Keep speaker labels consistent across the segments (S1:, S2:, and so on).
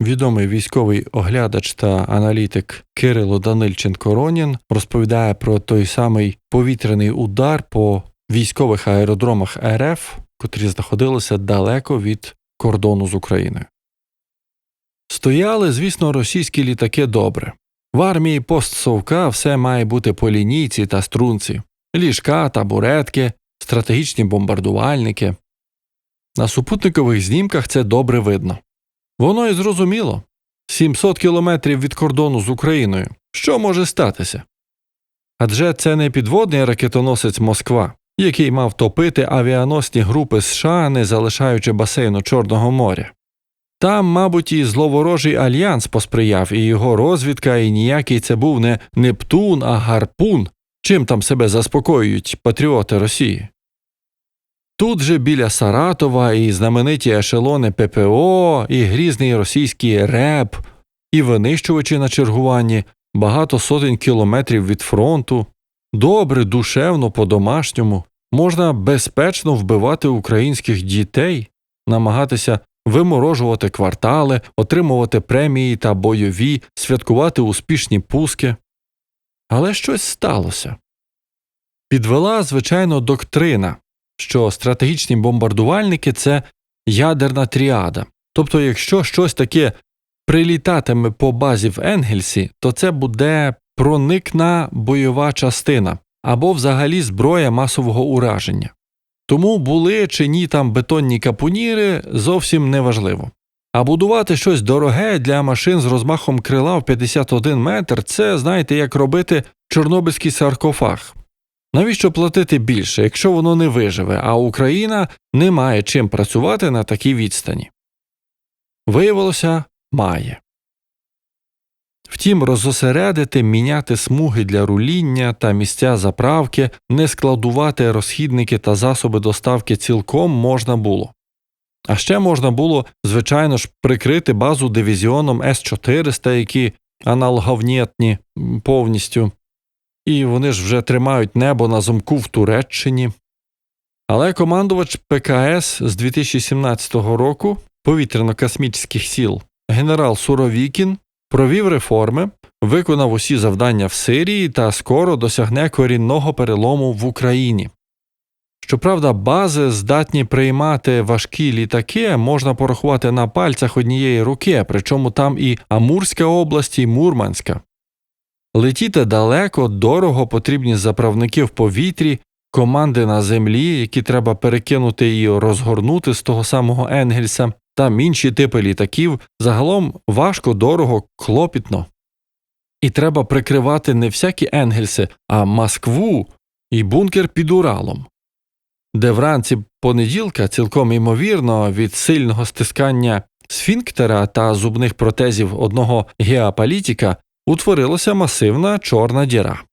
S1: Відомий військовий оглядач та аналітик Кирило Данильченко Ронін розповідає про той самий повітряний удар по військових аеродромах РФ, котрі знаходилися далеко від кордону з Україною. Стояли, звісно, російські літаки добре. В армії постсовка все має бути по лінійці та струнці, ліжка, табуретки, стратегічні бомбардувальники. На супутникових знімках це добре видно. Воно і зрозуміло 700 кілометрів від кордону з Україною. Що може статися? Адже це не підводний ракетоносець Москва, який мав топити авіаносні групи США, не залишаючи басейну Чорного моря. Там, мабуть, і зловорожий альянс посприяв, і його розвідка, і ніякий це був не Нептун, а гарпун, чим там себе заспокоюють патріоти Росії. Тут же біля Саратова і знамениті ешелони ППО, і грізний російський РЕП, і винищувачі на чергуванні, багато сотень кілометрів від фронту, добре, душевно, по-домашньому, можна безпечно вбивати українських дітей, намагатися виморожувати квартали, отримувати премії та бойові, святкувати успішні пуски. Але щось сталося. Підвела, звичайно, доктрина, що стратегічні бомбардувальники це ядерна тріада. Тобто, якщо щось таке прилітатиме по базі в Енгельсі, то це буде проникна бойова частина або взагалі зброя масового ураження. Тому були чи ні там бетонні капуніри зовсім неважливо. А будувати щось дороге для машин з розмахом крила в 51 метр це, знаєте, як робити чорнобильський саркофаг. Навіщо платити більше, якщо воно не виживе, а Україна не має чим працювати на такій відстані? Виявилося, має. Втім, розосередити, міняти смуги для руління та місця заправки, не складувати розхідники та засоби доставки цілком можна було. А ще можна було, звичайно ж, прикрити базу дивізіоном С-400, які аналоговнєтні повністю, і вони ж вже тримають небо на замку в Туреччині. Але командувач ПКС з 2017 року повітряно-космічних сіл генерал Суровікін провів реформи, виконав усі завдання в Сирії та скоро досягне корінного перелому в Україні. Щоправда, бази здатні приймати важкі літаки можна порахувати на пальцях однієї руки, причому там і Амурська область, і Мурманська. Летіти далеко, дорого потрібні заправники в повітрі, команди на землі, які треба перекинути і розгорнути з того самого Енгельса, та інші типи літаків загалом важко, дорого, клопітно. І треба прикривати не всякі Енгельси, а Москву і бункер під Уралом, де вранці понеділка, цілком ймовірно, від сильного стискання сфінктера та зубних протезів одного геополітика утворилася масивна чорна діра.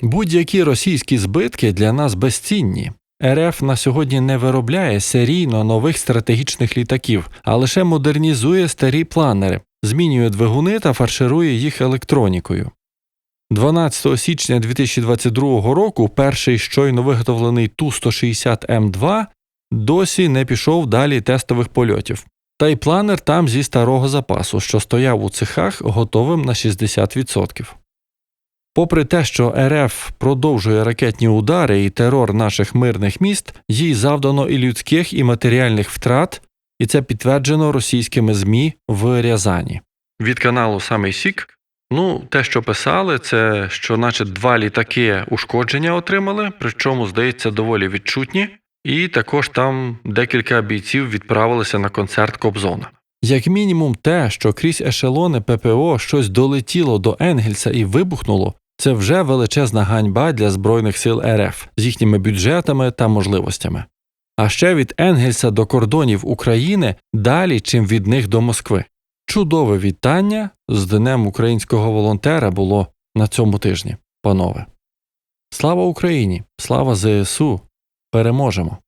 S1: Будь-які російські збитки для нас безцінні. РФ на сьогодні не виробляє серійно нових стратегічних літаків, а лише модернізує старі планери, змінює двигуни та фарширує їх електронікою. 12 січня 2022 року перший щойно виготовлений Ту-160М2 досі не пішов далі тестових польотів, та й планер там зі старого запасу, що стояв у цехах готовим на 60%. Попри те, що РФ продовжує ракетні удари і терор наших мирних міст, їй завдано і людських, і матеріальних втрат, і це підтверджено російськими ЗМІ в Рязані. Від каналу Самий Сік. Ну, те, що писали, це що, наче, два літаки ушкодження отримали, причому, здається, доволі відчутні, і також там декілька бійців відправилися на концерт Кобзона. Як мінімум, те, що крізь ешелони ППО щось долетіло до Енгельса і вибухнуло, це вже величезна ганьба для Збройних сил РФ з їхніми бюджетами та можливостями. А ще від Енгельса до кордонів України далі, чим від них до Москви. Чудове вітання з Днем українського волонтера було на цьому тижні, панове. Слава Україні! Слава ЗСУ! Переможемо!